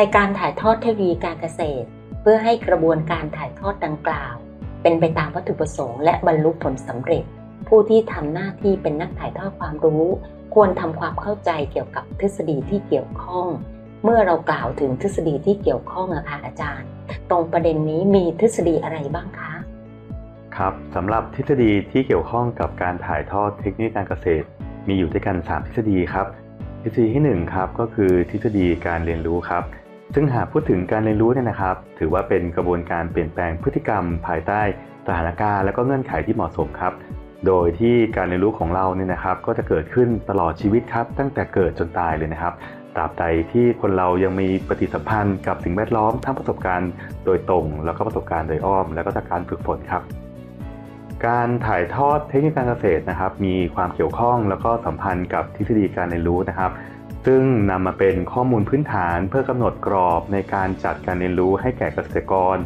ในการถ่ายทอดเทคโนโลยีการเกษตร เพื่อให้กระบวนการถ่ายทอดดังกล่าว เป็นไปตามวัตถุประสงค์และบรรลุผลสำเร็จ ผู้ที่ทำหน้าที่เป็นนักถ่ายทอดความรู้ ควรทำความเข้าใจเกี่ยวกับทฤษฎีที่เกี่ยวข้อง เมื่อเรากล่าวถึงทฤษฎีที่เกี่ยวข้องนะคะอาจารย์ ตรงประเด็นนี้มีทฤษฎีอะไรบ้างคะครับสำหรับทฤษฎีที่เกี่ยวข้องกับการถ่ายทอดเทคนิคการเกษตร มีอยู่ด้วยกัน 3 ทฤษฎีครับ ทฤษฎีที่1ครับก็คือทฤษฎีการเรียนรู้ครับ ซึ่งหากพูดถึงการเรียนรู้เนี่ยนะครับ ถือว่าเป็นกระบวนการเปลี่ยนแปลงพฤติกรรม ภายใต้สถานการณ์และก็เงื่อนไขที่เหมาะสมครับ โดยที่การเรียนรู้ของเราเนี่ยนะครับ ก็จะเกิดขึ้นตลอดชีวิตครับ ตั้งแต่เกิดจนตายเลยนะครับตราบใดที่คนเรายังมีปฏิสัมพันธ์กับสิ่งแวดล้อมทั้งประสบการณ์โดยตรง แล้วก็ประสบการณ์โดยอ้อม แล้วก็จากการฝึกฝนครับ การถ่ายทอดเทคนิคการเกษตรนะครับ มีความเกี่ยวข้องแล้วก็สัมพันธ์กับทฤษฎีการเรียนรู้นะครับ ซึ่งนำมาเป็นข้อมูลพื้นฐานเพื่อกำหนดกรอบในการจัดการเรียนรู้ให้แก่เกษตรกร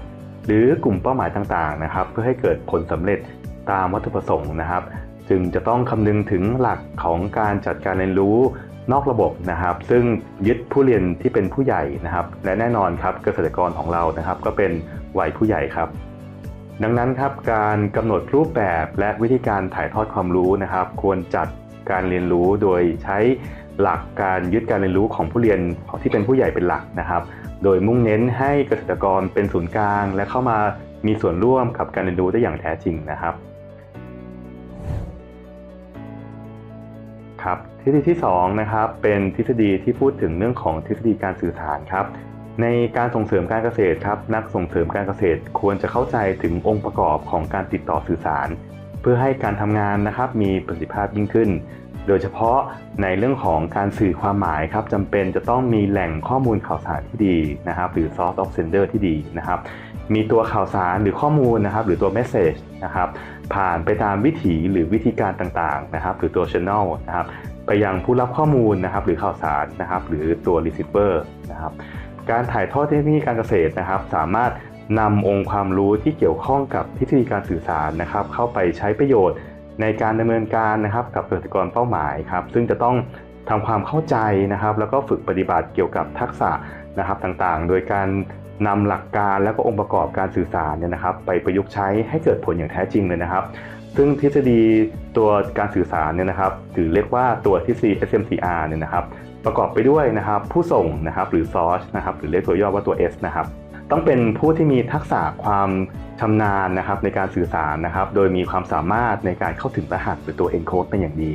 หรือกลุ่มเป้าหมายต่างๆนะครับ เพื่อให้เกิดผลสำเร็จตามวัตถุประสงค์นะครับ จึงจะต้องคำนึงถึงหลักของการจัดการเรียนรู้นอกระบบนะครับ ซึ่งยึดผู้เรียนที่เป็นผู้ใหญ่นะครับ และแน่นอนครับเกษตรกรของเรานะครับ ก็เป็นวัยผู้ใหญ่ครับ ดังนั้นครับการกำหนดรูปแบบและวิธีการถ่ายทอดความรู้นะครับ ควรจัดการเรียนรู้โดยใช้หลักการยึดการเรียนรู้ของผู้เรียนที่เป็นผู้ใหญ่เป็นหลักนะครับ โดยมุ่งเน้นให้เกษตรกรเป็นศูนย์กลาง และเข้ามามีส่วนร่วมกับการเรียนรู้ได้อย่างแท้จริงนะครับครับทฤษฎีที่2นะครับเป็นทฤษฎีที่พูดถึงเรื่องของทฤษฎีการสื่อสารครับ ในการส่งเสริมการเกษตรครับนักส่งเสริมการเกษตรควรจะเข้าใจถึงองค์ประกอบของการติดต่อสื่อสาร เพื่อให้การทำงานนะครับมีประสิทธิภาพยิ่งขึ้น โดยเฉพาะในเรื่องของการสื่อความหมายครับจำเป็นจะต้องมีแหล่งข้อมูลข่าวสารที่ดีนะครับ หรือ source of sender ที่ดีนะครับ มีตัวข่าวสารหรือข้อมูลนะครับ หรือตัว message นะครับ ผ่านไปตามวิถีหรือวิธีการต่างๆนะครับ หรือตัว channel นะครับ ไปยังผู้รับข้อมูลนะครับ หรือข่าวสารนะครับ หรือตัว receiver นะครับ การถ่ายทอดเทคนิคการเกษตรนะครับ สามารถนำองค์ความรู้ที่เกี่ยวข้องกับทฤษฎีการสื่อสารนะครับ เข้าไปใช้ประโยชน์ในการดำเนินการนะครับกับเกษตรกรเป้าหมายครับ ซึ่งจะต้องทำความเข้าใจนะครับ แล้วก็ฝึกปฏิบัติเกี่ยวกับทักษะนะครับต่างๆ โดยการนำหลักการและก็องค์ประกอบการสื่อสารเนี่ยนะครับ ไปประยุกต์ใช้ให้เกิดผลอย่างแท้จริงเลยนะครับ ซึ่งทฤษฎีตัวการสื่อสารเนี่ยนะครับถือเรียกว่าตัวทฤษฎี SMCR เนี่ยนะครับ ประกอบไปด้วยนะครับผู้ส่งนะครับหรือ source นะครับหรือเรียกตัวย่อว่าตัว S นะครับต้องเป็นผู้ที่มีทักษะความชำนาญนะครับในการสื่อสารนะครับ โดยมีความสามารถในการเข้าถึงรหัสหรือตัว encode เป็นอย่างดี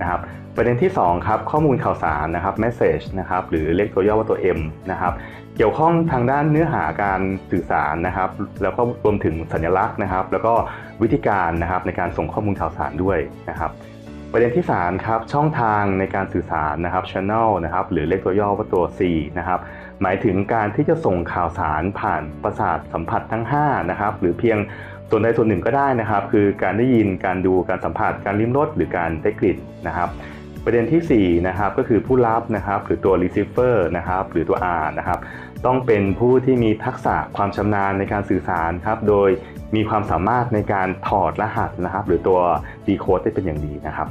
นะครับประเด็นที่2ครับข้อมูลข่าวสารนะครับ message นะครับหรือเรียกตัวย่อว่าตัว M นะครับเกี่ยวข้องทางด้านเนื้อหาการสื่อสารนะครับ แล้วก็รวมถึงสัญลักษณ์นะครับ แล้วก็วิธีการนะครับในการส่งข้อมูลข่าวสารด้วยนะครับ ประเด็นที่ 3 ครับ ช่องทางในการสื่อสารนะครับ channel นะครับหรือเรียกตัวย่อว่าตัว C นะครับหมายถึงการที่จะส่งข่าวสารผ่านประสาทสัมผัสทั้ง5นะครับหรือเพียงส่วนใดส่วนหนึ่งก็ได้นะครับ คือการได้ยินการดูการสัมผัสการลิ้มรสหรือการได้กลิ่นนะครับ ประเด็นที่4นะครับก็คือผู้รับนะครับหรือตัว receiver นะครับหรือตัว R นะครับต้องเป็นผู้ที่มีทักษะความชำนาญในการสื่อสารครับโดยมีความสามารถในการถอดรหัสนะครับ หรือตัว decode ได้เป็นอย่างดีนะครับ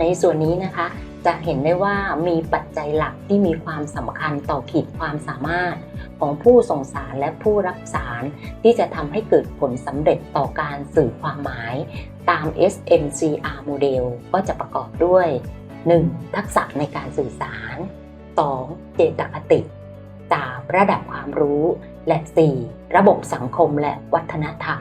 ในส่วนนี้นะคะจะเห็นได้ว่ามีปัจจัยหลักที่มีความสำคัญต่อขีดความสามารถของผู้ส่งสารและผู้รับสารที่จะทำให้เกิดผลสำเร็จต่อการสื่อความหมาย ตาม SMCR โมเดลก็จะประกอบด้วย 1. ทักษะในการสื่อสาร 2. เจตคติ 3. ระดับความรู้ และ 4. ระบบสังคมและวัฒนธรรม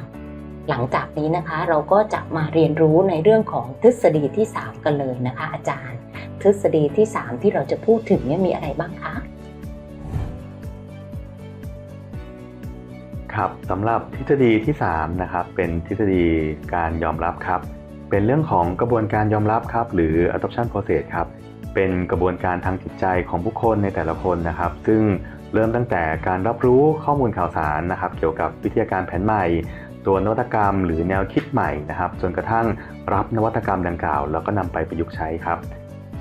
หลังจากนี้นะคะเราก็จะมาเรียนรู้ในเรื่องของทฤษฎีที่ 3 กันเลยนะคะ อาจารย์ ทฤษฎีที่ 3 ที่เราจะพูดถึงเนี่ยมีอะไรบ้างคะครับสำหรับทฤษฎีที่3นะครับเป็นทฤษฎีการยอมรับครับ เป็นเรื่องของกระบวนการยอมรับครับ หรือ adoption process ครับเป็นกระบวนการทางจิตใจของบุคคลในแต่ละคนนะครับ ซึ่งเริ่มตั้งแต่การรับรู้ข้อมูลข่าวสารนะครับ เกี่ยวกับวิทยาการแผนใหม่ ตัวนวัตกรรมหรือแนวคิดใหม่นะครับ จนกระทั่งรับนวัตกรรมดังกล่าว แล้วก็นำไปประยุกต์ใช้ครับ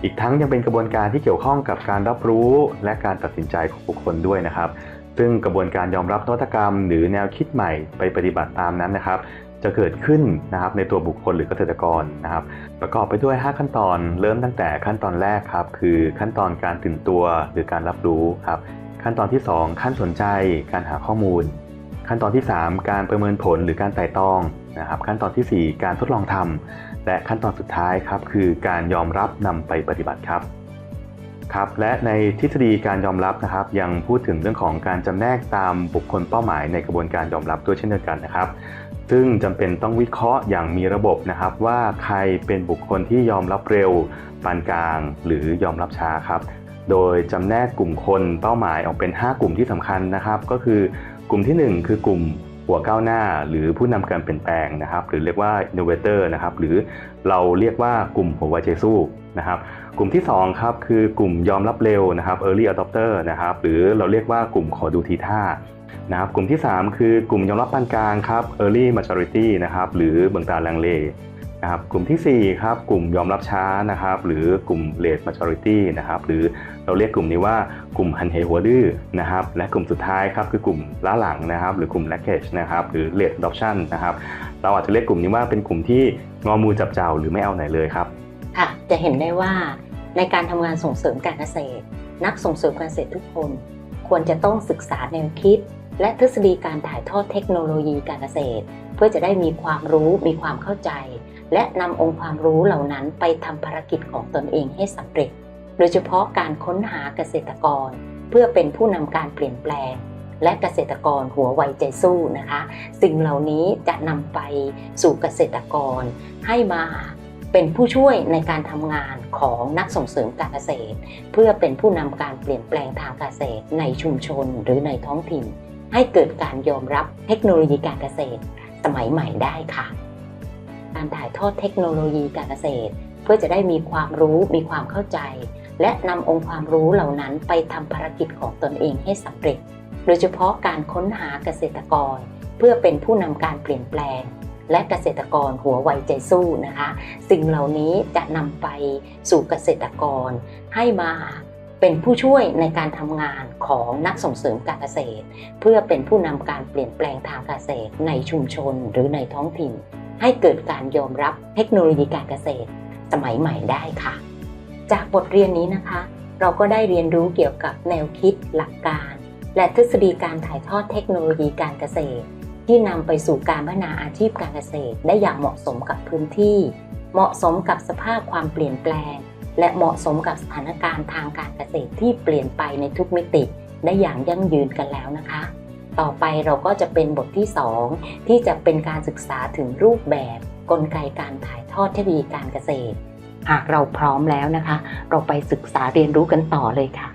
อีกทั้งยังเป็นกระบวนการที่เกี่ยวข้องกับการรับรู้และการตัดสินใจของบุคคลด้วยนะครับ ซึ่งกระบวนการยอมรับนวัตกรรม หรือแนวคิดใหม่ไปปฏิบัติตามนั้นนะครับ จะเกิดขึ้นนะครับในตัวบุคคลหรือเกษตรกรนะครับ ประกอบไปด้วย 5 ขั้นตอน เริ่มตั้งแต่ขั้นตอนแรกครับ คือขั้นตอนการตื่นตัวหรือการรับรู้ครับ ขั้นตอนที่ 2 ขั้นสนใจ การหาข้อมูล ขั้นตอนที่ 3 การประเมินผลหรือการไต่ตองนะครับ ขั้นตอนทีสี่4 การทดลองทำและขั้นตอนสุดท้ายครับคือการยอมรับนำไปปฏิบัติครับครับและในทฤษฎีการยอมรับนะครับ ยังพูดถึงเรื่องของการจำแนกตามบุคคลเป้าหมายในกระบวนการยอมรับด้วยเช่นเดียวกันนะครับ ซึ่งจำเป็นต้องวิเคราะห์อย่างมีระบบนะครับ ว่าใครเป็นบุคคลที่ยอมรับเร็ว ปานกลาง หรือยอมรับช้าครับ โดยจำแนกกลุ่มคนเป้าหมายออกเป็น 5 กลุ่มที่สำคัญนะครับ ก็คือ กลุ่มทีหนึ่1 คือกลุ่มหัวก้าวหน้า หรือผู้นำการเปลี่ยนแปลงนะครับ หรือเรียกว่า innovator นะครับ หรือเราเรียกว่ากลุ่มหัวไวใจสู้นะครับ กลุ่มที่2ครับคือกลุ่มยอมรับเร็วนะครับ early adopter นะครับ หรือเราเรียกว่ากลุ่มขอดูทีท่านะครับ กลุ่มที่ 3 คือกลุ่มยอมรับปานกลางครับ early majority นะครับ หรือเบืองตาลังเล นะครับกลุ่มทีสี่4ครับกลุ่มยอมรับช้านะครับหรือกลุ่ม late majority นะครับหรือเราเรียกกลุ่มนี้ว่ากลุ่มหันเหหัวดื้อนะครับและกลุ่มสุดท้ายครับคือกลุ่มล้าหลังนะครับหรือกลุ่ม laggage นะครับหรือ late adoption นะครับเราอาจจะเรียกกลุ่มนี้ว่าเป็นกลุ่มที่งอมือจับเจ้าหรือไม่เอาไหนเลยครับค่ะจะเห็นได้ว่าในการทำงานส่งเสริมการเกษตร นักส่งเสริมการเกษตรทุกคน ควรจะต้องศึกษาแนวคิด และทฤษฎีการถ่ายทอดเทคโนโลยีการเกษตร เพื่อจะได้มีความรู้มีความเข้าใจ และนำองค์ความรู้เหล่านั้นไปทำภารกิจของตนเองให้สำเร็จ โดยเฉพาะการค้นหาเกษตรกร เพื่อเป็นผู้นำการเปลี่ยนแปลง และเกษตรกรหัวไวใจสู้นะคะ สิ่งเหล่านี้จะนำไปสู่เกษตรกร ให้มาเป็นผู้ช่วยในการทำงานของนักส่งเสริมการเกษตร เพื่อเป็นผู้นำการเปลี่ยนแปลงทางเกษตร ในชุมชนหรือในท้องถิ่น ให้เกิดการยอมรับเทคโนโลยีการเกษตร สมัยใหม่ได้ค่ะ การถ่ายทอดเทคโนโลยีการเกษตร เพื่อจะได้มีความรู้มีความเข้าใจ และนำองค์ความรู้เหล่านั้นไปทำภารกิจของตนเองให้สำเร็จ โดยเฉพาะการค้นหาเกษตรกร เพื่อเป็นผู้นำการเปลี่ยนแปลง และเกษตรกรหัวไวใจสู้นะคะ สิ่งเหล่านี้จะนำไปสู่เกษตรกร ให้มาเป็นผู้ช่วยในการทำงานของนักส่งเสริมการเกษตร เพื่อเป็นผู้นำการเปลี่ยนแปลงทางเกษตรในชุมชนหรือในท้องถิ่น ให้เกิดการยอมรับเทคโนโลยีการเกษตร สมัยใหม่ได้ค่ะ จากบทเรียนนี้นะคะ เราก็ได้เรียนรู้เกี่ยวกับแนวคิดหลักการ และทฤษฎีการถ่ายทอดเทคโนโลยีการเกษตร ที่นำไปสู่การพัฒนาอาชีพการเกษตร ได้อย่างเหมาะสมกับพื้นที่ เหมาะสมกับสภาพความเปลี่ยนแปลง และเหมาะสมกับสถานการณ์ทางการเกษตรที่เปลี่ยนไปในทุกมิติ ได้อย่างยั่งยืนกันแล้วนะคะ ต่อไปเราก็จะเป็นบทที่ 2 ที่จะเป็นการศึกษาถึงรูปแบบกลไกการถ่ายทอดเทคโนโลยีการเกษตร หากเราพร้อมแล้วนะคะ เราไปศึกษาเรียนรู้กันต่อเลยค่ะ